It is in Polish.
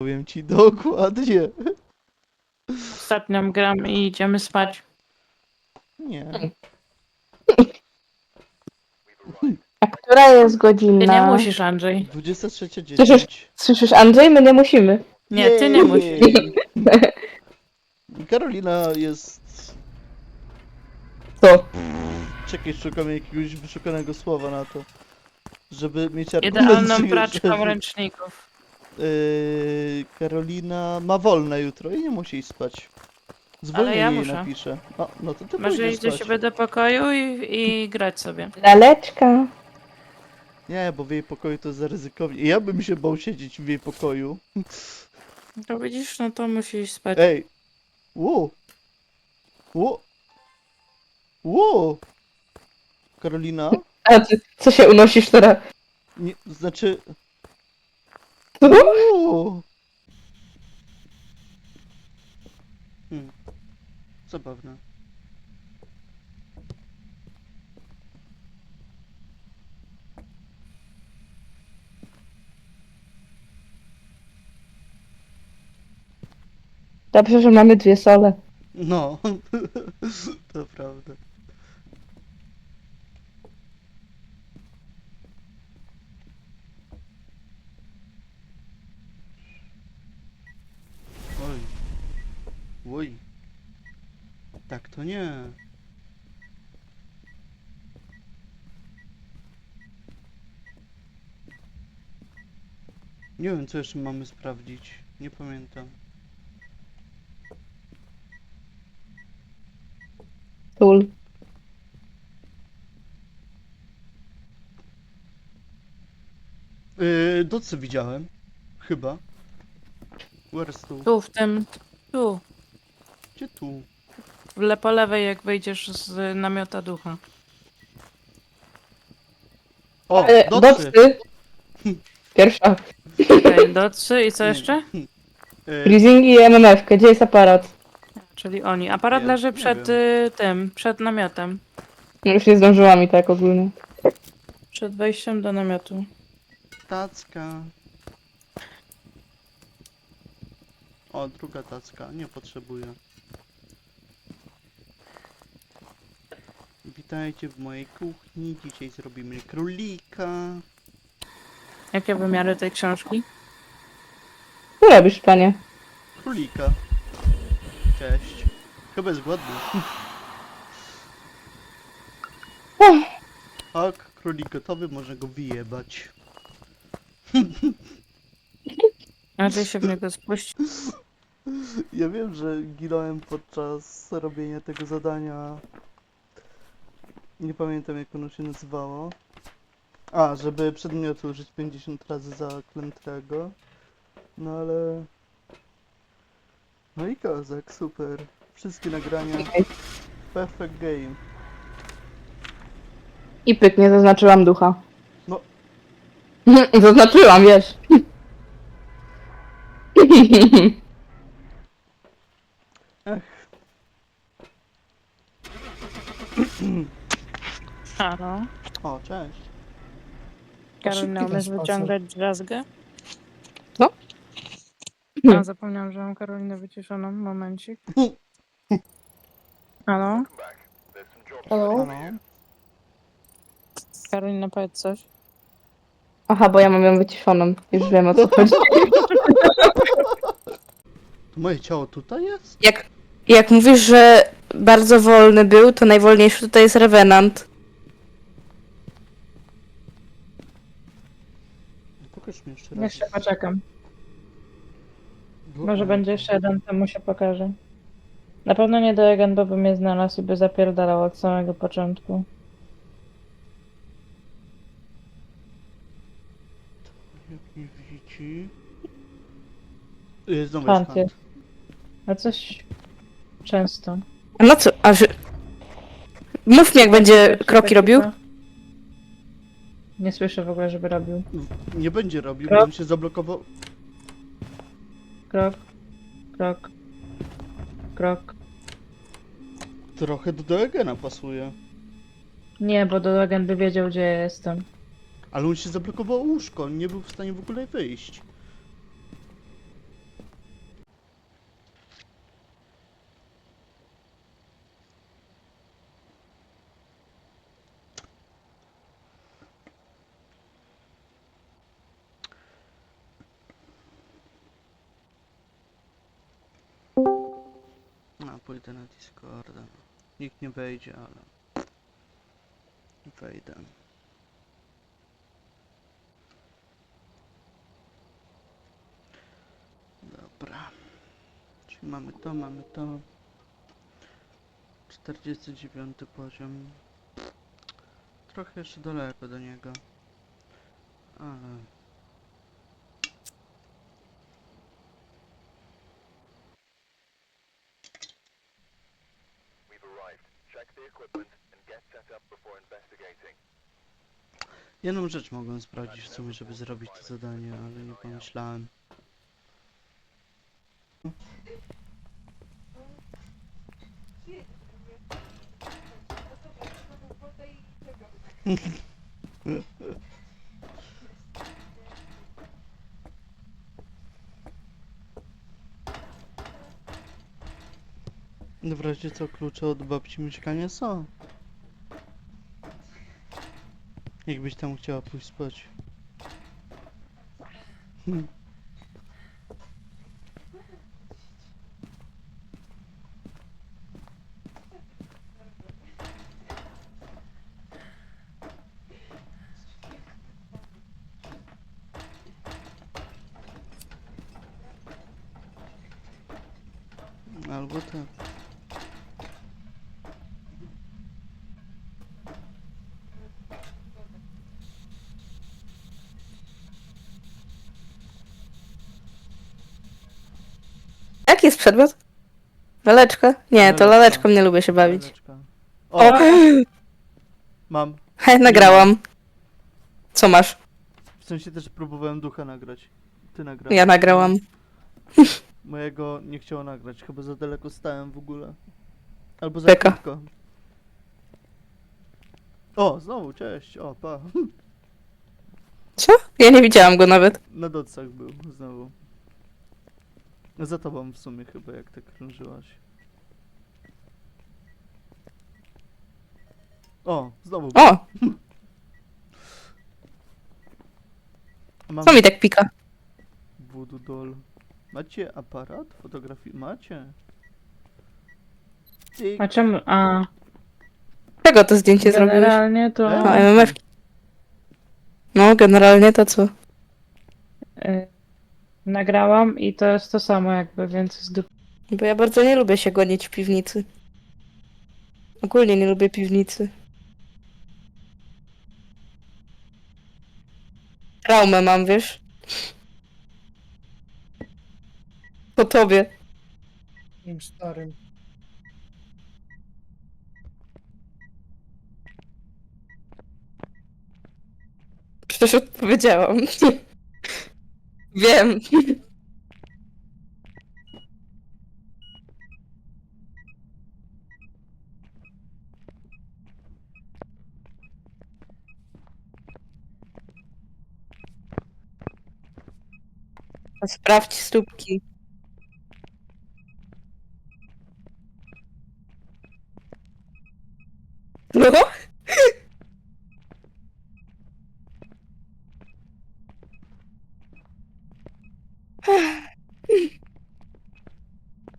Powiem ci dokładnie. Ostatnią gram i idziemy spać. Nie. A która jest Ty godzina? nie musisz, Andrzej. 23.10. Słyszysz, Andrzej? My nie musimy. Nie, ty nie musisz. Karolina jest... Co? Czekaj, szukam jakiegoś wyszukanego słowa na to. Żeby mieć argument, Idealną że- praczką ręczników. Yy, Karolina ma wolne jutro i nie musi iść spać. Zwolnienie ja jej muszę. napiszę. O, no to ty Może pójdziesz iść do spać. siebie do pokoju i, i grać sobie. Laleczka. Nie, bo w jej pokoju to jest zaryzykownie. Ja bym się bał siedzieć w jej pokoju. To widzisz, no to musisz spać. Ej! Ło! Ło! Ło! Karolina? A ty, co się unosisz teraz? Nie, znaczy... Ło! Hmm. Zabawne. Dobrze, że mamy dwie sole. No, to prawda. Tak to nie. Nie wiem, co jeszcze mamy sprawdzić. Nie pamiętam. Sól. Yy, docy widziałem. Chyba. Where's tu? Tu, w tym, tu. Gdzie tu? W le po lewej, jak wyjdziesz z namiota ducha. O, E, docy! docy. Pierwsza. Okej, docy i co jeszcze? Yy, Freezing i MMF. Gdzie jest aparat? Czyli oni. Aparat Nie- leży nie przed y, tym, przed namiotem. Już nie zdążyłam i tak ogólnie. Przed wejściem do namiotu. tacka. O, druga tacka. Nie potrzebuję. Witajcie w mojej kuchni. Dzisiaj zrobimy królika. Jakie wymiary tej książki? Co robisz, panie? Królika. Cześć. Chyba jest głodny. Tak, królik gotowy, można go wyjebać. Andrzej się w niego spuści. Ja wiem, że ginąłem podczas robienia tego zadania. Nie pamiętam jak ono się nazywało. A, żeby przedmiotu użyć 50 razy za klętrego. No ale... No i kozak, super. Wszystkie nagrania. Perfect game. I pyk, nie zaznaczyłam ducha. No. Zaznaczyłam, wiesz. Halo. O, cześć. Karolina, ten umiesz wyciągać drzazgę? Co? A, zapomniałam, że mam Karolinę wyciszoną. Momencik. Halo? Halo? Halo? Karolina, powiedz coś. Aha, bo ja mam ją wyciszoną. Już wiem o co chodzi. To moje ciało tutaj jest? Jak, jak mówisz, że bardzo wolny był, to najwolniejszy tutaj jest Revenant. Jeszcze raz. Jeszcze poczekam. Bo- Może będzie jeszcze jeden, to mu się pokaże. Na pewno nie do Egan, bo by mnie znalazł i by zapierdalał od samego początku. Jak nie widzi. Znowu Hunt jest jest. hunt. A coś często. A no co? A że... Mów mi, jak będzie kroki robił. Nie słyszę w ogóle, żeby robił. Nie będzie robił, Krok. bo on się zablokował. Krok, krok, krok. Trochę do Deogena pasuje. Nie, bo do Egan by wiedział, gdzie ja jestem. Ale on się zablokował łóżko, on nie był w stanie w ogóle wyjść. Pójdę na Discorda. Nikt nie wejdzie, ale... Wejdę. Dobra. Czyli mamy to, mamy to. 49 poziom. Trochę jeszcze daleko do niego. Ale... Jedną rzecz mogłem sprawdzić w sumie, żeby zrobić to zadanie, ale nie pomyślałem. W razie co, klucze od babci mieszkania są. Jakbyś tam chciała pójść spać. Hmm. Albo tak. Jaki jest przedmiot? Laleczka? Nie, to Laleczka. laleczką nie lubię się bawić. Laleczka. O! Mam. He, nagrałam. Co masz? W sensie też próbowałem ducha nagrać. Ty nagrałeś. Ja nagrałam. Mojego nie chciało nagrać, chyba za daleko stałem w ogóle. Albo za Beka. krótko. O, znowu, cześć, o, pa. Co? Ja nie widziałam go nawet. Na docach był, znowu. Za tobą w sumie chyba, jak tak krążyłaś. O, znowu. O, Mam co mi tak pika? Voodoo doll. Macie aparat fotografii? Macie? Tyk. A czemu? A, Czego to zdjęcie zrobiłeś? generalnie to... No, MMF. No, generalnie to co? y, nagrałam i to jest to samo jakby, więc z dup... Bo ja bardzo nie lubię się gonić w piwnicy. Ogólnie nie lubię piwnicy. Traumę mam, wiesz? Po tobie. Tym starym. Przecież odpowiedziałam. Wiem. Sprawdź stópki. No?